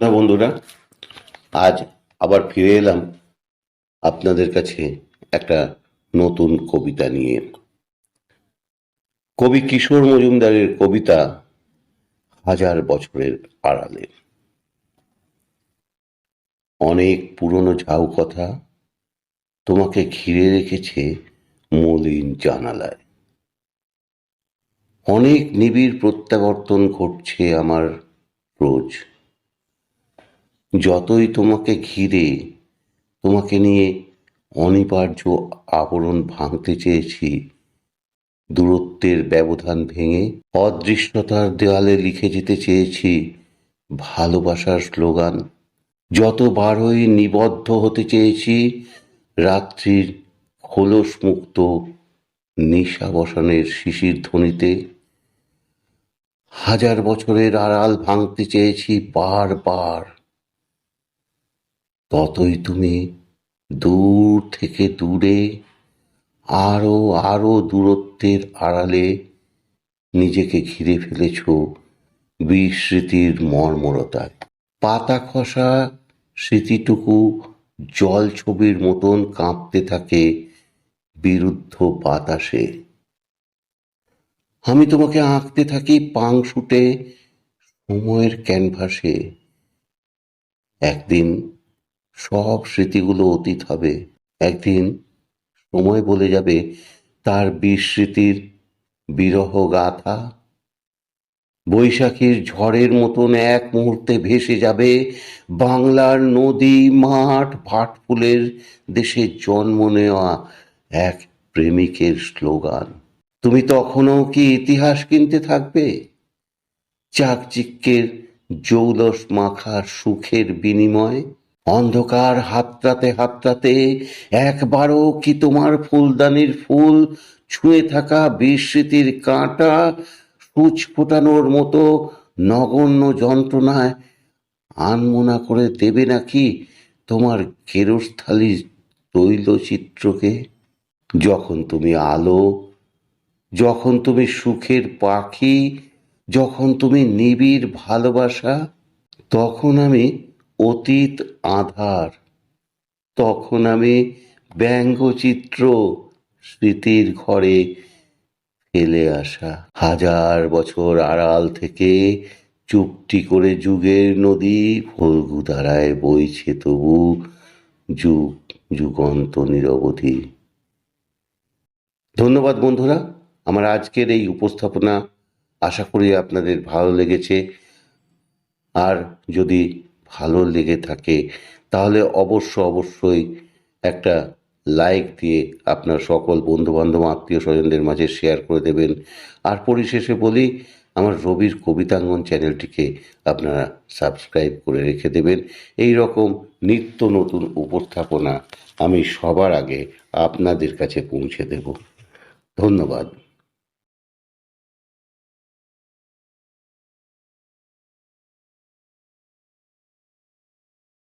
বন্ধুরা, আজ আবার ফিরে এলাম আপনাদের কাছে একটা নতুন কবিতা নিয়ে। কবি কিশোর মজুমদারের কবিতা হাজার বছরের আড়ালে। অনেক পুরনো ঝাউ কথা তোমাকে ঘিরে রেখেছে মলিন জানালায়। অনেক নিবিড় প্রত্যাবর্তন ঘটছে আমার রোজ। যতই তোমাকে ঘিরে তোমাকে নিয়ে অনিবার্য আবরণ ভাঙতে চেয়েছি, দূরত্বের ব্যবধান ভেঙে অদৃশ্যতার দেওয়ালে লিখে যেতে চেয়েছি ভালোবাসার স্লোগান। যতবারই নিবদ্ধ হতে চেয়েছি, রাত্রির খোলস মুক্ত নিশাবসানের শিশির ধ্বনিতে। হাজার বছরের আড়াল ভাঙতে চেয়েছি বারবার ততই তুমি দূর থেকে দূরে, আরও আরও দূরত্বের আড়ালে নিজেকে ঘিরে ফেলেছ বিস্মৃতির মর্মরতায়। পাতা খসা স্মৃতিটুকু জল ছবির মতন কাঁপতে থাকে বিরুদ্ধ বাতাসে। আমি তোমাকে আঁকতে থাকি পাংশুটে সময়ের ক্যানভাসে। একদিন সব স্মৃতিগুলো অতীত হবে। একদিন সময় বলে যাবে তার বিস্মৃতির বিরহ গাথা। বৈশাখীর ঝড়ের মতন এক মুহূর্তে ভেসে যাবে বাংলার নদী, মাঠ, ভাটফুলের দেশে জন্ম নেওয়া এক প্রেমিকের স্লোগান। তুমি তখনও কি ইতিহাস কিনতে থাকবে? চাকচিক্যের জৌলস মাখা সুখের বিনিময়। অন্ধকার হাতড়াতে হাতড়াতে একবারও কি তোমার ফুলদানির ফুল ছুঁয়ে থাকা বিস্মৃতির কাঁটা সূচ ফোটানোর মতো নগণ্য যন্ত্রণায় আনমোনা করে দেবে নাকি তোমার কেরস্থালি তৈলচিত্রকে? যখন তুমি আলো, যখন তুমি সুখের পাখি, যখন তুমি নিবিড় ভালোবাসা, তখন আমি অতীত আধার, তখন আমি ব্যঙ্গচিত্র স্মৃতির ঘরে ফেলে আসা। হাজার বছর আড়াল থেকে চুপটি করে যুগের নদী ফল্গু ধারায় বইছে তবু যুগ, যুগন্ত নিরবধি। ধন্যবাদ বন্ধুরা, আমার আজকের এই উপস্থাপনা আশা করি আপনাদের ভালো লেগেছে। আর যদি ভালো লেগে থাকে, তাহলে অবশ্য অবশ্যই একটা লাইক দিয়ে আপনার সকল বন্ধুবান্ধব আত্মীয় স্বজনদের মাঝে শেয়ার করে দেবেন। আর পরিশেষে বলি, আমার রবির কবিতাঙ্গন চ্যানেলটিকে আপনারা সাবস্ক্রাইব করে রেখে দেবেন। এই রকম নিত্য নতুন উপস্থাপনা আমি সবার আগে আপনাদের কাছে পৌঁছে দেব। ধন্যবাদ।